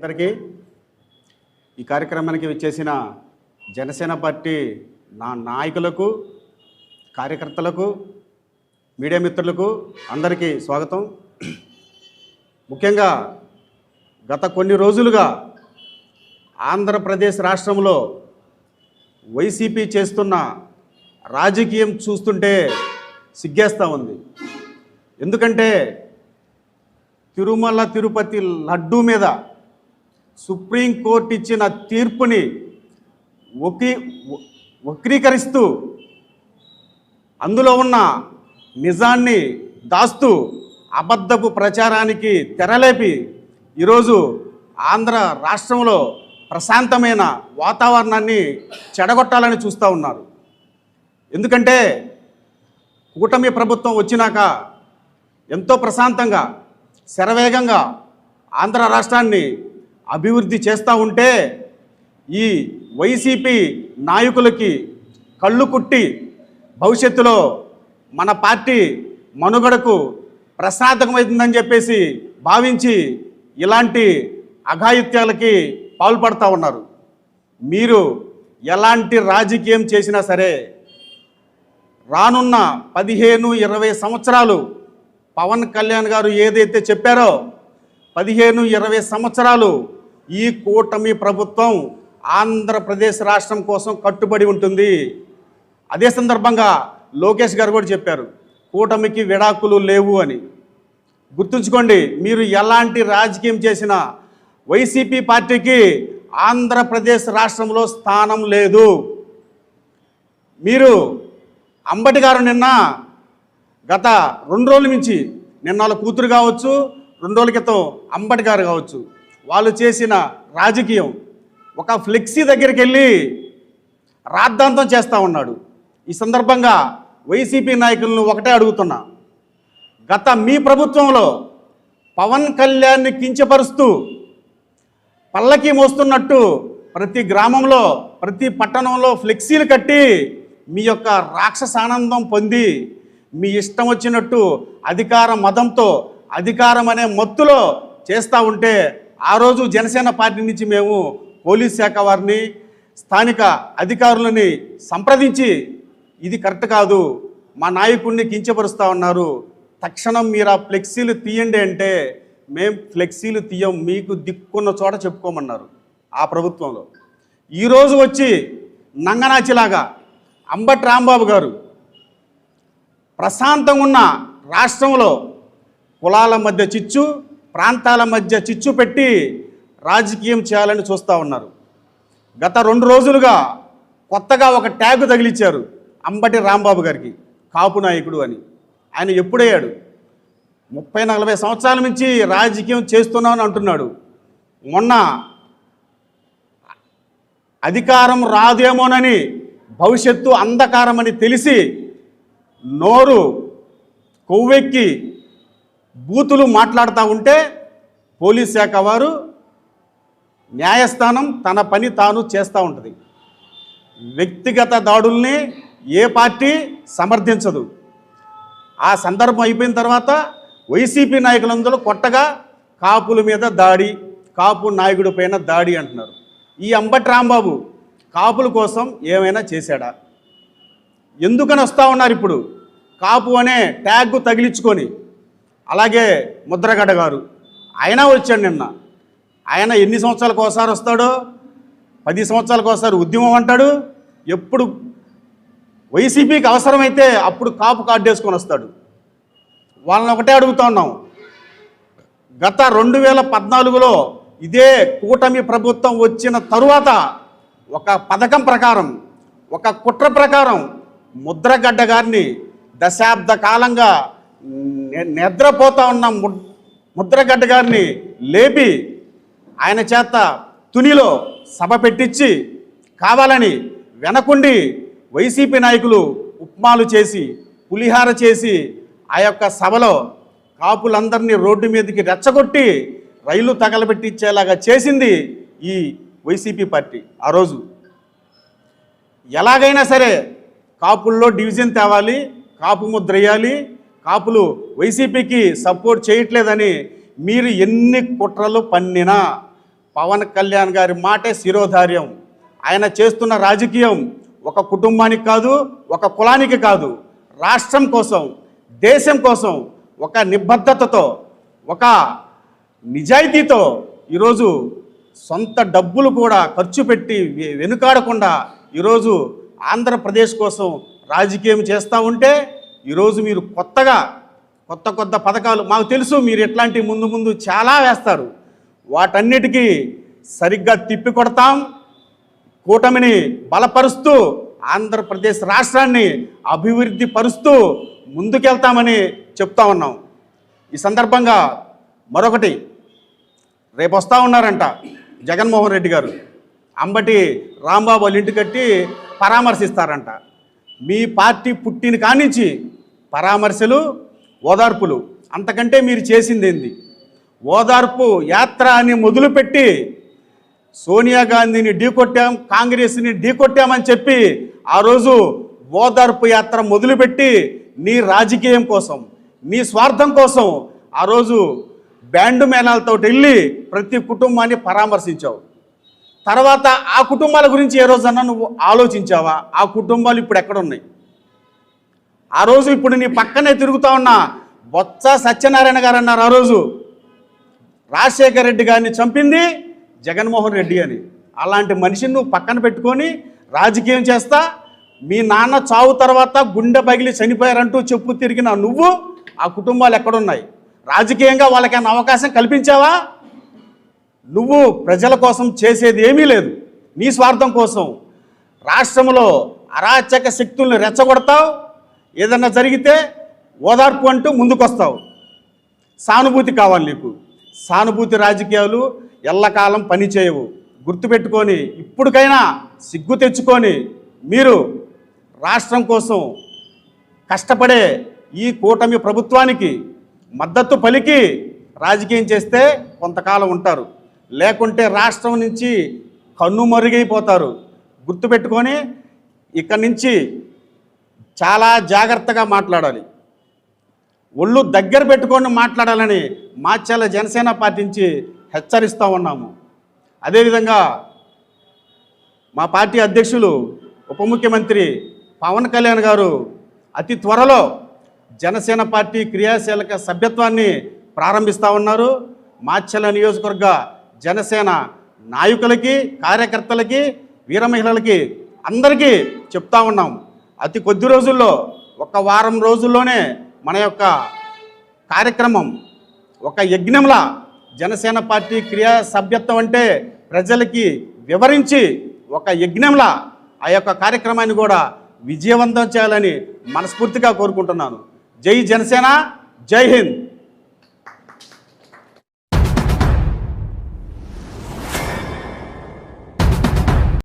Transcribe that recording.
అందరికీ ఈ కార్యక్రమానికి వచ్చేసిన జనసేన పార్టీ నా నాయకులకు కార్యకర్తలకు మీడియా మిత్రులకు అందరికీ స్వాగతం. ముఖ్యంగా గత కొన్ని రోజులుగా ఆంధ్రప్రదేశ్ రాష్ట్రంలో వైసీపీ చేస్తున్న రాజకీయం చూస్తుంటే సిగ్గేస్తూ ఉంది. ఎందుకంటే తిరుమల తిరుపతి లడ్డూ మీద సుప్రీంకోర్టు ఇచ్చిన తీర్పుని వకీ వక్రీకరిస్తూ అందులో ఉన్న నిజాన్ని దాస్తూ అబద్ధపు ప్రచారానికి తెరలేపి ఈరోజు ఆంధ్ర రాష్ట్రంలో ప్రశాంతమైన వాతావరణాన్ని చెడగొట్టాలని చూస్తూ ఉన్నారు. ఎందుకంటే కూటమి ప్రభుత్వం వచ్చినాక ఎంతో ప్రశాంతంగా శరవేగంగా ఆంధ్ర రాష్ట్రాన్ని అభివృద్ధి చేస్తూ ఉంటే ఈ వైసీపీ నాయకులకి కళ్ళు కుట్టి భవిష్యత్తులో మన పార్టీ మనుగడకు ప్రసాదకమవుతుందని చెప్పేసి భావించి ఇలాంటి అఘాయిత్యాలకి పాల్పడతా ఉన్నారు. మీరు ఎలాంటి రాజకీయం చేసినా సరే రానున్న పదిహేను ఇరవై సంవత్సరాలు పవన్ కళ్యాణ్ గారు ఏదైతే చెప్పారో పదిహేను ఇరవై సంవత్సరాలు ఈ కూటమి ప్రభుత్వం ఆంధ్రప్రదేశ్ రాష్ట్రం కోసం కట్టుబడి ఉంటుంది. అదే సందర్భంగా లోకేష్ గారు కూడా చెప్పారు కూటమికి విడాకులు లేవు అని. గుర్తుంచుకోండి మీరు ఎలాంటి రాజకీయం చేసినా వైసీపీ పార్టీకి ఆంధ్రప్రదేశ్ రాష్ట్రంలో స్థానం లేదు. మీరు అంబటి గారు నిన్న గత రెండు రోజుల నుంచి నిన్న వాళ్ళ కూతురు కావచ్చు రెండు రోజుల క్రితం అంబటి గారు కావచ్చు వాళ్ళు చేసిన రాజకీయం. ఒక ఫ్లెక్సీ దగ్గరికి వెళ్ళి రాద్ధాంతం చేస్తూ ఉన్నాడు. ఈ సందర్భంగా వైసీపీ నాయకులను ఒకటే అడుగుతున్నా. గత మీ ప్రభుత్వంలో పవన్ కళ్యాణ్ని కించపరుస్తూ పల్లకి మోస్తున్నట్టు ప్రతి గ్రామంలో ప్రతి పట్టణంలో ఫ్లెక్సీలు కట్టి మీ యొక్క రాక్షసానందం పొంది మీ ఇష్టం వచ్చినట్టు అధికార మదంతో అధికారం అనే మత్తులో చేస్తూ ఉంటే ఆ రోజు జనసేన పార్టీ నుంచి మేము పోలీస్ శాఖ వారిని స్థానిక అధికారులని సంప్రదించి ఇది కరెక్ట్ కాదు మా నాయకుడిని కించపరుస్తూ ఉన్నారు. తక్షణం మీరు ఆ ఫ్లెక్సీలు తీయండి అంటే మేం ఫ్లెక్సీలు తీయం మీకు దిక్కున్న చోట చెప్పుకోమన్నారు ఆ ప్రభుత్వంలో. ఈరోజు వచ్చి నంగనాచిలాగా అంబట్ రాంబాబు గారు ప్రశాంతంగా ఉన్న రాష్ట్రంలో కులాల మధ్య చిచ్చు ప్రాంతాల మధ్య చిచ్చు పెట్టి రాజకీయం చేయాలని చూస్తూ ఉన్నారు. గత రెండు రోజులుగా కొత్తగా ఒక ట్యాగ్ తగిలిచ్చారు అంబటి రాంబాబు గారికి కాపు నాయకుడు అని. ఆయన ఎప్పుడయ్యాడు? ముప్పై నలభై సంవత్సరాల నుంచి రాజకీయం చేస్తున్నామని అంటున్నాడు. మొన్న అధికారం రాదేమోనని భవిష్యత్తు అంధకారమని తెలిసి నోరు కొవ్వెక్కి బూతులు మాట్లాడుతూ ఉంటే పోలీస్ శాఖ వారు న్యాయస్థానం తన పని తాను చేస్తూ ఉంటుంది. వ్యక్తిగత దాడుల్ని ఏ పార్టీ సమర్థించదు. ఆ సందర్భం అయిపోయిన తర్వాత వైసీపీ నాయకులందరూ కొట్టగా కాపుల మీద దాడి కాపు నాయకుడి పైన దాడి అంటున్నారు. ఈ అంబటి రాంబాబు కాపుల కోసం ఏమైనా చేశాడా? ఎందుకని వస్తూ ఉన్నారు ఇప్పుడు? కాపు అనే ట్యాగ్ తగిలించుకొని అలాగే ముద్రగడ్డ గారు. ఆయన వచ్చాడు నిన్న. ఆయన ఎన్ని సంవత్సరాలకు ఒకసారి వస్తాడో? పది సంవత్సరాలకు ఒకసారి ఉద్యమం అంటాడు. ఎప్పుడు వైసీపీకి అవసరమైతే అప్పుడు కాపు కార్డు వేసుకొని వస్తాడు. వాళ్ళని ఒకటే అడుగుతా ఉన్నాం. గత రెండు వేల పద్నాలుగులో ఇదే కూటమి ప్రభుత్వం వచ్చిన తరువాత ఒక పథకం ప్రకారం ఒక కుట్ర ప్రకారం ముద్రగడ్డ గారిని దశాబ్ద కాలంగా నిద్రపోతా ఉన్న ము- ముద్రగడ్డ గారిని లేపి ఆయన చేత తునిలో సభ పెట్టించి కావాలని వెనకుండి వైసీపీ నాయకులు ఉప్మాలు చేసి పులిహార చేసి ఆ యొక్క సభలో కాపులందరినీ రోడ్డు మీదకి రెచ్చగొట్టి రైలు తగలబెట్టించేలాగా చేసింది ఈ వైసీపీ పార్టీ ఆ రోజు. ఎలాగైనా సరే కాపుల్లో డివిజన్ తేవాలి కాపు ముద్ర వేయాలి కాపులు వైసీపీకి సపోర్ట్ చేయట్లేదని మీరు ఎన్ని కుట్రలు పన్నినా పవన్ కళ్యాణ్ గారి మాటే శిరోధార్యం. ఆయన చేస్తున్న రాజకీయం ఒక కుటుంబానికి కాదు ఒక కులానికి కాదు. రాష్ట్రం కోసం దేశం కోసం ఒక నిబద్ధతతో ఒక నిజాయితీతో ఈరోజు సొంత డబ్బులు కూడా ఖర్చు పెట్టి వెనుకాడకుండా ఈరోజు ఆంధ్రప్రదేశ్ కోసం రాజకీయం చేస్తూ ఉంటే ఈరోజు మీరు కొత్తగా కొత్త కొత్త పథకాలు మాకు తెలుసు మీరు ఎట్లాంటి ముందు ముందు చాలా వేస్తారు. వాటన్నిటికీ సరిగ్గా తిప్పి కొడతాం. కూటమిని బలపరుస్తూ ఆంధ్రప్రదేశ్ రాష్ట్రాన్ని అభివృద్ధి పరుస్తూ ముందుకెళ్తామని చెప్తా ఉన్నాం. ఈ సందర్భంగా మరొకటి రేపు వస్తూ ఉన్నారంట జగన్మోహన్ రెడ్డి గారు. అంబటి రాంబాబు వాళ్ళ ఇంటి కట్టి పరామర్శిస్తారంట. మీ పార్టీ పుట్టిన కానించి పరామర్శలు ఓదార్పులు. అంతకంటే మీరు చేసింది ఏంది ఓదార్పు యాత్ర అని మొదలుపెట్టి సోనియా గాంధీని ఢీకొట్టాం కాంగ్రెస్ని ఢీకొట్టామని చెప్పి ఆ రోజు ఓదార్పు యాత్ర మొదలుపెట్టి నీ రాజకీయం కోసం నీ స్వార్థం కోసం ఆ రోజు బ్యాండ్ మేళాలతో వెళ్ళి ప్రతి కుటుంబాన్ని పరామర్శించావు. తర్వాత ఆ కుటుంబాల గురించి ఏ రోజన్నా నువ్వు ఆలోచించావా? ఆ కుటుంబాలు ఇప్పుడు ఎక్కడున్నాయి? ఆ రోజు ఇప్పుడు నీ పక్కనే తిరుగుతా ఉన్న బొత్స సత్యనారాయణ గారు అన్నారు ఆ రోజు రాజశేఖర రెడ్డి గారిని చంపింది జగన్మోహన్ రెడ్డి అని. అలాంటి మనిషిని నువ్వు పక్కన పెట్టుకొని రాజకీయం చేస్తా మీ నాన్న చావు తర్వాత గుండె పగిలి చనిపోయారంటూ చెప్పు తిరిగిన నువ్వు ఆ కుటుంబాలు ఎక్కడున్నాయి? రాజకీయంగా వాళ్ళకైనా అవకాశం కల్పించావా? నువ్వు ప్రజల కోసం చేసేది ఏమీ లేదు. నీ స్వార్థం కోసం రాష్ట్రంలో అరాచక శక్తుల్ని రెచ్చగొడతావు. ఏదన్నా జరిగితే ఓదార్పు అంటూ ముందుకొస్తావు. సానుభూతి కావాలి నీకు. సానుభూతి రాజకీయాలు ఎల్లకాలం పనిచేయవు గుర్తుపెట్టుకొని ఇప్పటికైనా సిగ్గు తెచ్చుకొని మీరు రాష్ట్రం కోసం కష్టపడే ఈ కూటమి ప్రభుత్వానికి మద్దతు పలికి రాజకీయం చేస్తే కొంతకాలం ఉంటారు. లేకుంటే రాష్ట్రం నుంచి కన్నుమరుగైపోతారు గుర్తుపెట్టుకొని ఇక్కడి నుంచి చాలా జాగ్రత్తగా మాట్లాడాలి. ఒళ్ళు దగ్గర పెట్టుకొని మాట్లాడాలని మాచర్ల జనసేన పార్టీ నుంచి హెచ్చరిస్తూ ఉన్నాము. అదేవిధంగా మా పార్టీ అధ్యక్షులు ఉప ముఖ్యమంత్రి పవన్ కళ్యాణ్ గారు అతి త్వరలో జనసేన పార్టీ క్రియాశీలక సభ్యత్వాన్ని ప్రారంభిస్తూ ఉన్నారు. మాచర్ల నియోజకవర్గ జనసేన నాయకులకి కార్యకర్తలకి వీర మహిళలకి అందరికీ చెప్తా ఉన్నాం. అతి కొద్ది రోజుల్లో ఒక వారం రోజుల్లోనే మన యొక్క కార్యక్రమం ఒక యజ్ఞంలా జనసేన పార్టీ క్రియా సభ్యత్వం అంటే ప్రజలకి వివరించి ఒక యజ్ఞంలా ఆ యొక్క కార్యక్రమాన్ని కూడా విజయవంతం చేయాలని మనస్ఫూర్తిగా కోరుకుంటున్నాను. జై జనసేన జై హింద్.